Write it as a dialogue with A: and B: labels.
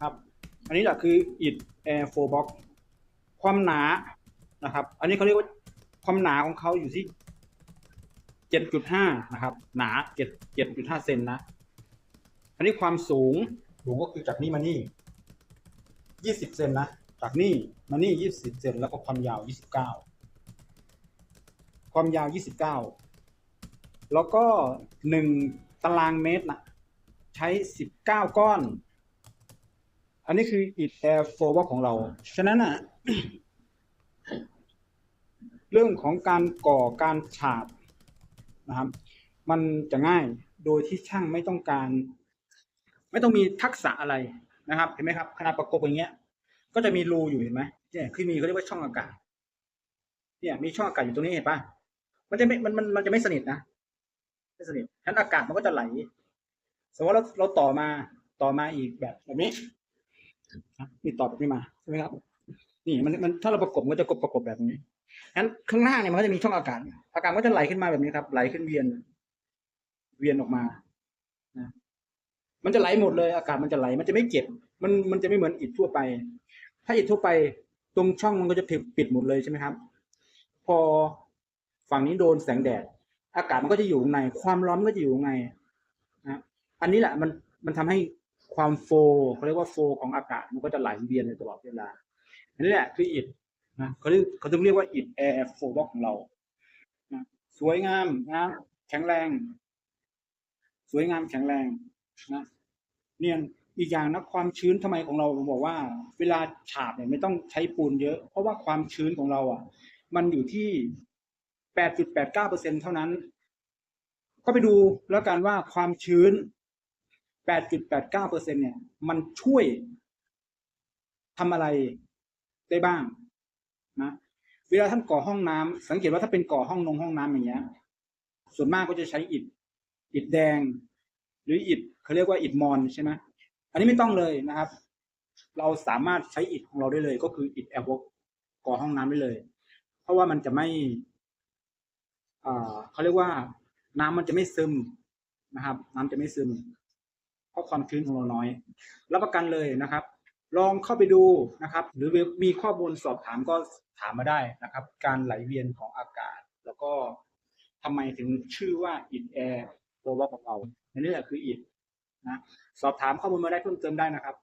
A: ครับ อันนี้แหละคือ it air flow box ความหนานะครับ อันนี้เขาเรียกว่าความหนาของเขาอยู่ที่7.5นะครับ หนา7 7.5เซนนะ อันนี้ความสูงสูงก็คือจากนี่มานี่20เซนนะ จากนี่มานี่20เซนแล้วก็ความยาว29ความยาว29แล้วก็1ตารางเมตรนะใช้19ก้อน อันนี้คือ it air flow box ของเรา ฉะนั้นอะเรื่องของการก่อการฉาบนะครับ มันจะง่ายโดยที่ช่างไม่ต้องการ ไม่ต้องมีทักษะอะไรนะครับ เห็นไหมครับขนาดประกบอย่างเงี้ย ก็จะมีรูอยู่เห็นไหมเนี่ยคือมีเขาเรียกว่าช่องอากาศ เนี่ย มีช่องอากาศอยู่ตรงนี้เห็นปะมันจะไม่มันมันมันจะไม่สนิทนะไม่สนิทฉะนั้นอากาศมันก็จะไหล สมมติว่าเราเราต่อมาต่อมาอีกแบบแบบนี้ นี่ต่อแบบนี้มาใช่ไหมครับ นี่มันมันถ้าเราประกบมันจะกบประกบแบบนี้งั้นข้างหน้าเนี่ยมันก็จะมีช่องอากาศ อากาศก็จะไหลขึ้นมาแบบนี้ครับ ไหลขึ้นเวียน เวียนออกมานะมันจะไหลหมดเลย อากาศมันจะไหล มันจะไม่เก็บ มันมันจะไม่เหมือนอิฐทั่วไป ถ้าอิฐทั่วไป ตรงช่องมันก็จะปิดหมดเลยใช่ไหมครับ พอฝั่งนี้โดนแสงแดด อากาศมันก็จะอยู่ใน ความร้อนก็จะอยู่ในนะ อันนี้แหละมันมันทำให้ ความโฟล์เขาเรียกว่าโฟล์ของอากาศมันก็จะไหลเวียนในตลอดเวลาอันนี้แหละคืออิฐนะเขาเรียกเขาต้องเรียกว่าอิฐแอร์โฟล์บ็อกของเรานะสวยงามนะแข็งแรง สวยงามแข็งแรงนะเนี่ยอีกอย่างนะความชื้นทำไมของเราผมบอกว่า เวลาฉาบเนี่ยไม่ต้องใช้ปูนเยอะ เพราะว่าความชื้นของเราอะ มันอยู่ที่แปดจุดแปดเก้าเปอร์เซ็นเท่านั้น ก็ไปดูแล้วกันว่าความชื้น แปดจุดแปดเนี่ย มันช่วยทำอะไรได้บ้างนะเวลาท่านก่อห้องน้ำสังเกตว่าถ้าเป็นก่อห้องนงห้องน้ำอย่างเงี้ย ส่วนมากก็จะใช้อิฐอิฐแดง หรืออิฐเขาเรียกว่าอิฐมอนใช่ไหมอันนี้ไม่ต้องเลยนะครับ เราสามารถใช้อิฐของเราได้เลย ก็คืออิฐแอร์วกก่อห้องน้ำได้เลย เพราะว่ามันจะไม่เขาเรียกว่าน้ำมันจะไม่ซึมนะครับ น้ำจะไม่ซึม ราะความชื้นของเราน้อย รับประกันเลยนะครับ ลองเข้าไปดูนะครับ หรือมีข้อมูลสอบถามก็ถามมาได้นะครับ การไหลเวียนของอากาศ แล้วก็ทำไมถึงชื่อว่าอิดแอร์โฟลของเราในนี้แหละคืออิดนะสอบถามข้อมูลมาได้เพิ่มเติมได้นะครับ